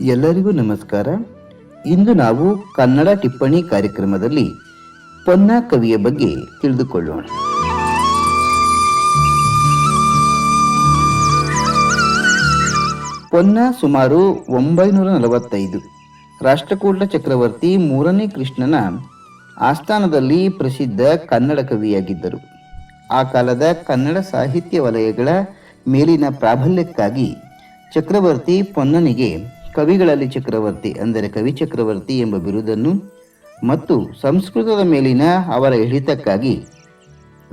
ಎಲ್ಲರಿಗೂ ನಮಸ್ಕಾರ. ಇಂದು ನಾವು ಕನ್ನಡ ಟಿಪ್ಪಣಿ ಕಾರ್ಯಕ್ರಮದಲ್ಲಿ ಪೊನ್ನ ಕವಿಯ ಬಗ್ಗೆ ತಿಳಿದುಕೊಳ್ಳೋಣ. ಪೊನ್ನ ಸುಮಾರು ಒಂಬೈನೂರ ನಲವತ್ತೈದು ರಾಷ್ಟ್ರಕೂಟ ಚಕ್ರವರ್ತಿ ಮೂರನೇ ಕೃಷ್ಣನ ಆಸ್ಥಾನದಲ್ಲಿ ಪ್ರಸಿದ್ಧ ಕನ್ನಡ ಕವಿಯಾಗಿದ್ದರು. ಆ ಕಾಲದ ಕನ್ನಡ ಸಾಹಿತ್ಯ ವಲಯಗಳ ಮೇಲಿನ ಪ್ರಾಬಲ್ಯಕ್ಕಾಗಿ ಚಕ್ರವರ್ತಿ ಪೊನ್ನನಿಗೆ ಕವಿಗಳಲ್ಲಿ ಚಕ್ರವರ್ತಿ ಅಂದರೆ ಕವಿ ಚಕ್ರವರ್ತಿ ಎಂಬ ಬಿರುದನ್ನು ಮತ್ತು ಸಂಸ್ಕೃತದ ಮೇಲಿನ ಅವರ ಹಿಡಿತಕ್ಕಾಗಿ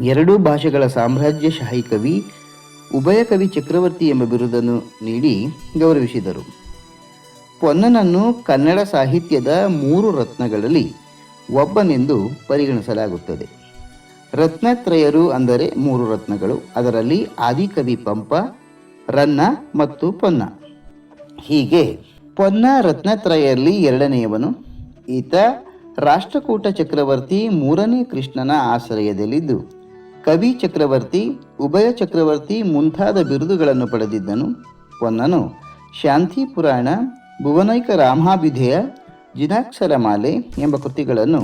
ಎರಡೂ ಭಾಷೆಗಳ ಸಾಮ್ರಾಜ್ಯಶಾಹಿ ಕವಿ ಉಭಯ ಕವಿ ಚಕ್ರವರ್ತಿ ಎಂಬ ಬಿರುದನ್ನು ನೀಡಿ ಗೌರವಿಸಿದರು. ಪೊನ್ನನನ್ನು ಕನ್ನಡ ಸಾಹಿತ್ಯದ ಮೂರು ರತ್ನಗಳಲ್ಲಿ ಒಬ್ಬನೆಂದು ಪರಿಗಣಿಸಲಾಗುತ್ತದೆ. ರತ್ನತ್ರಯರು ಅಂದರೆ ಮೂರು ರತ್ನಗಳು. ಅದರಲ್ಲಿ ಆದಿಕವಿ ಪಂಪ, ರನ್ನ ಮತ್ತು ಪೊನ್ನ. ಹೀಗೆ. ಪೊನ್ನ ರತ್ನತ್ರಯಲ್ಲಿ ಎರಡನೆಯವನು, ಈತ ರಾಷ್ಟ್ರಕೂಟ ಚಕ್ರವರ್ತಿ ಮೂರನೇ ಕೃಷ್ಣನ ಆಶ್ರಯದಲ್ಲಿದ್ದು, ಕವಿ ಚಕ್ರವರ್ತಿ, ಉಭಯ ಚಕ್ರವರ್ತಿ ಮುಂತಾದ ಬಿರುದುಗಳನ್ನು ಪಡೆದಿದ್ದನು. ಪೊನ್ನನು ಶಾಂತಿ ಪುರಾಣ ಭುವನೈಕ ರಾಮಾಭಿಧೇಯ, ಜಿನಾಕ್ಷರಮಾಲೆ ಎಂಬ ಕೃತಿಗಳನ್ನು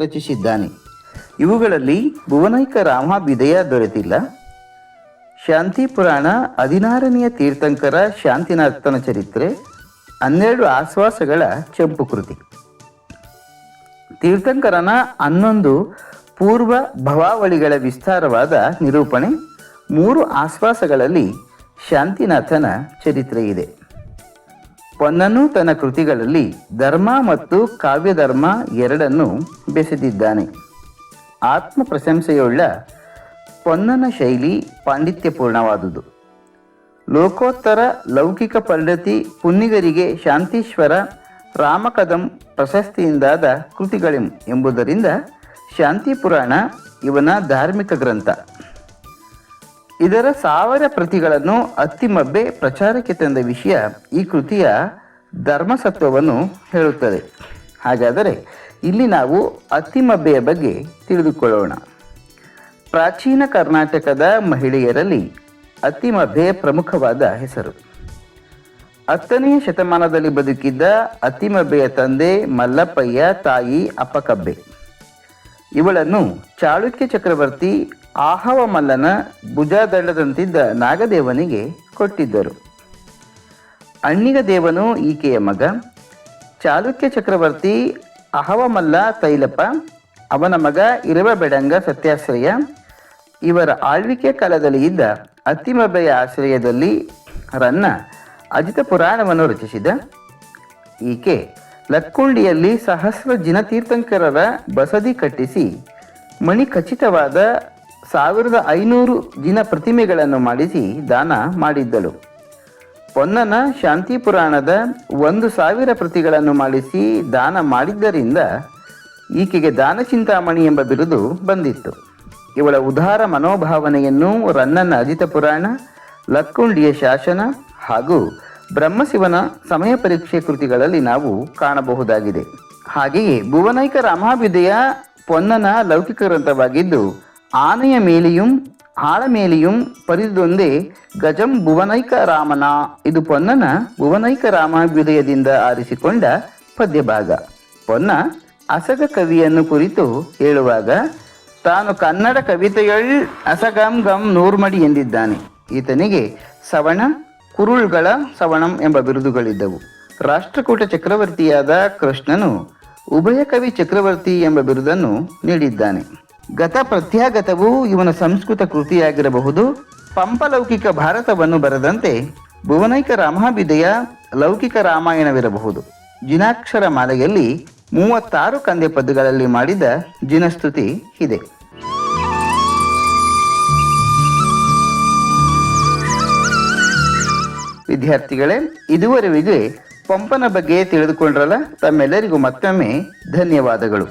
ರಚಿಸಿದ್ದಾನೆ. ಇವುಗಳಲ್ಲಿ ಭುವನೈಕ ರಾಮಾಭಿಧೇಯ ದೊರೆತಿಲ್ಲ. ಶಾಂತಿ ಪುರಾಣ ಹದಿನಾರನೆಯ ತೀರ್ಥಂಕರ ಶಾಂತಿನಾಥನ ಚರಿತ್ರೆ, ಹನ್ನೆರಡು ಆಶ್ವಾಸಗಳ ಚಂಪು ಕೃತಿ. ತೀರ್ಥಂಕರನ ಹನ್ನೊಂದು ಪೂರ್ವ ಭವಾವಳಿಗಳ ವಿಸ್ತಾರವಾದ ನಿರೂಪಣೆ, ಮೂರು ಆಶ್ವಾಸಗಳಲ್ಲಿ ಶಾಂತಿನಾಥನ ಚರಿತ್ರೆ ಇದೆ. ಪೊನ್ನನು ತನ್ನ ಕೃತಿಗಳಲ್ಲಿ ಧರ್ಮ ಮತ್ತು ಕಾವ್ಯಧರ್ಮ ಎರಡನ್ನು ಬೆಸೆದಿದ್ದಾನೆ. ಆತ್ಮ ಪ್ರಶಂಸೆಯುಳ್ಳ ಪೊನ್ನನ ಶೈಲಿ ಪಾಂಡಿತ್ಯಪೂರ್ಣವಾದುದು. ಲೋಕೋತ್ತರ ಲೌಕಿಕ ಪರಿಣತಿ ಪುನ್ನಿಗರಿಗೆ ಶಾಂತೀಶ್ವರ ರಾಮಕದಂ ಪ್ರಶಸ್ತಿಯಿಂದಾದ ಕೃತಿಗಳೆಂ ಎಂಬುದರಿಂದ ಶಾಂತಿ ಪುರಾಣ ಇವನ ಧಾರ್ಮಿಕ ಗ್ರಂಥ. ಇದರ ಸಾವಿರ ಪ್ರತಿಗಳನ್ನು ಅತ್ತಿಮಬ್ಬೆ ಪ್ರಚಾರಕ್ಕೆ ತಂದ ವಿಷಯ ಈ ಕೃತಿಯ ಧರ್ಮಸತ್ವವನ್ನು ಹೇಳುತ್ತದೆ. ಹಾಗಾದರೆ ಇಲ್ಲಿ ನಾವು ಅತ್ತಿಮಬ್ಬೆಯ ಬಗ್ಗೆ ತಿಳಿದುಕೊಳ್ಳೋಣ. ಪ್ರಾಚೀನ ಕರ್ನಾಟಕದ ಮಹಿಳೆಯರಲ್ಲಿ ಅತಿಮಭೆ ಪ್ರಮುಖವಾದ ಹೆಸರು. ಹತ್ತನೆಯ ಶತಮಾನದಲ್ಲಿ ಬದುಕಿದ್ದ ಅತಿಮಭೆಯ ತಂದೆ ಮಲ್ಲಪ್ಪಯ್ಯ ತಾಯಿ ಅಪ್ಪಕಬ್ಬೆ. ಇವಳನ್ನು ಚಾಳುಕ್ಯ ಚಕ್ರವರ್ತಿ ಆಹವ ಮಲ್ಲನ ಭುಜದಂಡದಂತಿದ್ದ ನಾಗದೇವನಿಗೆ ಕೊಟ್ಟಿದ್ದರು. ಅಣ್ಣಿಗ ದೇವನು ಈಕೆಯ ಮಗ. ಚಾಲುಕ್ಯ ಚಕ್ರವರ್ತಿ ಅಹವಮಲ್ಲ ತೈಲಪ್ಪ. ಅವನ ಮಗ ಇರವ ಬೆಡಂಗ ಸತ್ಯಾಶ್ರಯ. ಇವರ ಆಳ್ವಿಕೆ ಕಾಲದಲ್ಲಿ ಇದ್ದ ಅತ್ತಿಮಬ್ಬೆಯ ಆಶ್ರಯದಲ್ಲಿ ರನ್ನ ಅಜಿತ ಪುರಾಣವನ್ನು ರಚಿಸಿದ. ಈಕೆ ಲಕ್ಕುಂಡಿಯಲ್ಲಿ ಸಹಸ್ರ ಜಿನತೀರ್ಥಂಕರರ ಬಸದಿ ಕಟ್ಟಿಸಿ ಮಣಿ ಖಚಿತವಾದ ಸಾವಿರದ ಐನೂರು ಜಿನ ಪ್ರತಿಮೆಗಳನ್ನು ಮಾಡಿಸಿ ದಾನ ಮಾಡಿದ್ದಳು. ಪೊನ್ನನ ಶಾಂತಿ ಪುರಾಣದ ಒಂದು ಸಾವಿರ ಪ್ರತಿಗಳನ್ನು ಮಾಡಿಸಿ ದಾನ ಮಾಡಿದ್ದರಿಂದ ಈಕೆಗೆ ದಾನ ಚಿಂತಾಮಣಿ ಎಂಬ ಬಿರುದು ಬಂದಿತ್ತು. ಇವಳ ಉದಾರ ಮನೋಭಾವನೆಯನ್ನು ರನ್ನನ ಅಜಿತ ಪುರಾಣ, ಲಕ್ಕುಂಡಿಯ ಶಾಸನ ಹಾಗೂ ಬ್ರಹ್ಮಶಿವನ ಸಮಯ ಪರೀಕ್ಷೆ ಕೃತಿಗಳಲ್ಲಿ ನಾವು ಕಾಣಬಹುದಾಗಿದೆ. ಹಾಗೆಯೇ ಭುವನೈಕ ರಾಮಾಭ್ಯುದಯ ಪೊನ್ನನ ಲೌಕಿಕ ಗ್ರಂಥವಾಗಿದ್ದು, ಆನೆಯ ಮೇಲೆಯೂ ಆಳ ಮೇಲೆಯೂ ಪರಿದೊಂದೇ ಗಜಂ ಭುವನೈಕ ರಾಮನ. ಇದು ಪೊನ್ನನ ಭುವನೈಕ ರಾಮಾಭ್ಯುದಯದಿಂದ ಆರಿಸಿಕೊಂಡ ಪದ್ಯಭಾಗ. ಪೊನ್ನ ಅಸಗ ಕವಿಯನ್ನು ಕುರಿತು ಹೇಳುವಾಗ ತಾನು ಕನ್ನಡ ಕವಿತೆಯಳ್ ಅಸಗಂ ಗಂ ನೂರ್ಮಡಿ ಎಂದಿದ್ದಾನೆ. ಈತನಿಗೆ ಸವಣ ಕುರುಳ್ಗಳ ಸವಣಂ ಎಂಬ ಬಿರುದುಗಳಿದ್ದವು. ರಾಷ್ಟ್ರಕೂಟ ಚಕ್ರವರ್ತಿಯಾದ ಕೃಷ್ಣನು ಉಭಯ ಕವಿ ಚಕ್ರವರ್ತಿ ಎಂಬ ಬಿರುದನ್ನು ನೀಡಿದ್ದಾನೆ. ಗತ ಪ್ರತ್ಯಾಗತವು ಇವನ ಸಂಸ್ಕೃತ ಕೃತಿಯಾಗಿರಬಹುದು. ಪಂಪಲೌಕಿಕ ಭಾರತವನ್ನು ಬರೆದಂತೆ ಭುವನೈಕ ರಾಮಾಭಿದಯ ಲೌಕಿಕ ರಾಮಾಯಣವಿರಬಹುದು. ಜಿನಾಕ್ಷರ ಮಾಲೆಯಲ್ಲಿ ಮೂವತ್ತಾರು ಕಂದೆ ಪದ್ಯಗಳಲ್ಲಿ ಮಾಡಿದ ಜಿನಸ್ತುತಿ ಇದೆ. ವಿದ್ಯಾರ್ಥಿಗಳೇ ಇದುವರೆಗೆ ಪಂಪನ ಬಗ್ಗೆ ತಿಳಿದುಕೊಂಡ್ರಲ್ಲ? ತಮ್ಮೆಲ್ಲರಿಗೂ ಮತ್ತೊಮ್ಮೆ ಧನ್ಯವಾದಗಳು.